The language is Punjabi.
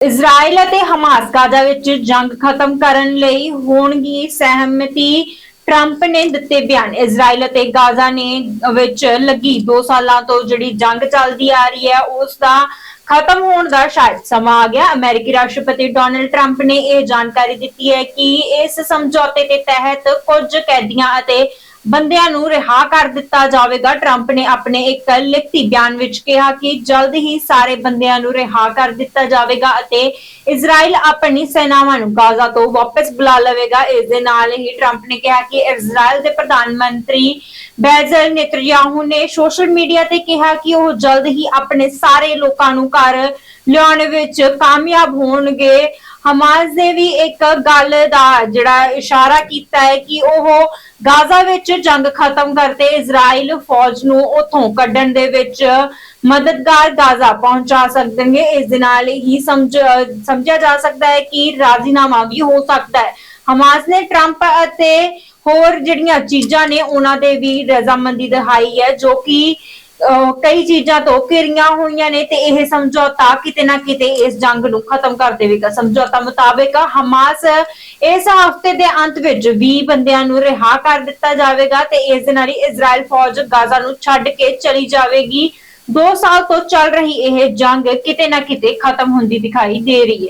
ਇਜ਼ਰਾਈਲ ਅਤੇ ਹਮਾਸ ਗਾਜ਼ਾ ਵਿੱਚ ਜੰਗ ਖਤਮ ਕਰਨ ਲਈ ਹੋਣਗੀ ਸਹਿਮਤੀ। ਟਰੰਪ ਨੇ ਦਿੱਤੇ ਬਿਆਨ। ਇਜ਼ਰਾਈਲ ਅਤੇ ਗਾਜ਼ਾ ਨੇ ਵਿੱਚ ਲੱਗੀ 2 ਸਾਲਾਂ ਤੋਂ ਜਿਹੜੀ ਜੰਗ ਚੱਲਦੀ ਆ ਰਹੀ ਹੈ, ਉਸ ਦਾ ਖਤਮ ਹੋਣ ਦਾ ਸ਼ਾਇਦ ਸਮਾਂ ਆ ਗਿਆ। ਅਮਰੀਕੀ ਰਾਸ਼ਟਰਪਤੀ ਡੋਨਲਡ ਟਰੰਪ ਨੇ ਇਹ ਜਾਣਕਾਰੀ ਦਿੱਤੀ ਹੈ ਕਿ ਇਸ ਸਮਝੌਤੇ ਦੇ ਤਹਿਤ ਕੁਝ ਕੈਦੀਆਂ ਅਤੇ ਬੰਦਿਆਂ ਨੂੰ ਰਿਹਾ ਕਰ ਦਿੱਤਾ ਜਾਵੇਗਾ। ਟਰੰਪ ਨੇ ਆਪਣੇ ਇੱਕ ਲਿਖਤੀ ਬਿਆਨ ਵਿੱਚ ਕਿਹਾ ਕਿ ਜਲਦ ਹੀ ਸਾਰੇ ਬੰਦਿਆਂ ਨੂੰ ਰਿਹਾ ਕਰ ਦਿੱਤਾ ਜਾਵੇਗਾ ਅਤੇ ਇਜ਼ਰਾਈਲ ਆਪਣੀ ਸੈਨਾਵਾਂ ਨੂੰ ਗਾਜ਼ਾ ਤੋਂ ਵਾਪਸ ਬੁਲਾ ਲਵੇਗਾ। ਇਸ ਦੇ ਨਾਲ ਹੀ ਟਰੰਪ ਨੇ ਕਿਹਾ ਕਿ ਇਜ਼ਰਾਈਲ ਦੇ ਪ੍ਰਧਾਨ ਮੰਤਰੀ ਬੈਜ਼ਲ ਨੇਤਨਯਾਹੂ ਨੇ ਸੋਸ਼ਲ ਮੀਡੀਆ ਤੇ ਕਿਹਾ ਕਿ ਉਹ ਜਲਦ ਹੀ ਆਪਣੇ ਸਾਰੇ ਲੋਕਾਂ ਨੂੰ ਘਰ ਲਿਆਉਣ ਵਿੱਚ ਕਾਮਯਾਬ ਹੋਣਗੇ। ਹਮਾਸ ਨੇ ਵੀ ਇੱਕ ਗੱਲ ਦਾ ਜਿਹੜਾ ਇਸ਼ਾਰਾ ਕੀਤਾ ਹੈ ਕਿ ਉਹ ਗਾਜ਼ਾ ਵਿੱਚ ਜੰਗ ਖਤਮ ਕਰਦੇ ਇਜ਼ਰਾਈਲ ਫੌਜ ਨੂੰ ਉਥੋਂ ਕੱਢਣ ਦੇ ਵਿੱਚ ਮਦਦਗਾਰ ਗਾਜ਼ਾ ਪਹੁੰਚਾ ਸਕਣਗੇ। ਇਸ ਦੇ ਨਾਲ ਹੀ ਸਮਝ, ਸਮਝਿਆ ਜਾ ਸਕਦਾ ਹੈ ਕਿ ਰਾਜ਼ੀਨਾਮਾ ਵੀ ਹੋ ਸਕਦਾ ਹੈ। ਹਮਾਸ ਨੇ ਟਰੰਪ ਅਤੇ ਹੋਰ ਜਿਹੜੀਆਂ ਚੀਜ਼ਾਂ ਨੇ, ਉਹਨਾਂ ਦੇ ਵੀ ਰਜ਼ਾਮੰਦੀ ਦਿਖਾਈ ਹੈ, ਜੋ ਕਿ ਕਈ ਚੀਜ਼ਾਂ ਤੋਂ ਘਿਰੀਆਂ ਹੋਈਆਂ ਨੇ ਤੇ ਇਹ ਸਮਝੌਤਾ ਕਿਤੇ ਨਾ ਕਿਤੇ ਇਸ ਜੰਗ ਨੂੰ ਖਤਮ ਕਰ ਦੇਵੇਗਾ। ਸਮਝੌਤਾ ਮੁਤਾਬਕ ਹਮਾਸ ਇਸ ਹਫ਼ਤੇ ਦੇ ਅੰਤ ਵਿੱਚ 20 ਬੰਦਿਆਂ ਨੂੰ ਰਿਹਾ ਕਰ ਦਿੱਤਾ ਜਾਵੇਗਾ ਤੇ ਇਸ ਦੇ ਨਾਲ ਹੀ ਇਜ਼ਰਾਈਲ ਫੌਜ ਗਾਜ਼ਾ ਨੂੰ ਛੱਡ ਕੇ ਚਲੀ ਜਾਵੇਗੀ। 2 ਸਾਲ ਤੋਂ ਚੱਲ ਰਹੀ ਇਹ ਜੰਗ ਕਿਤੇ ਨਾ ਕਿਤੇ ਖਤਮ ਹੁੰਦੀ ਦਿਖਾਈ ਦੇ ਰਹੀ ਹੈ।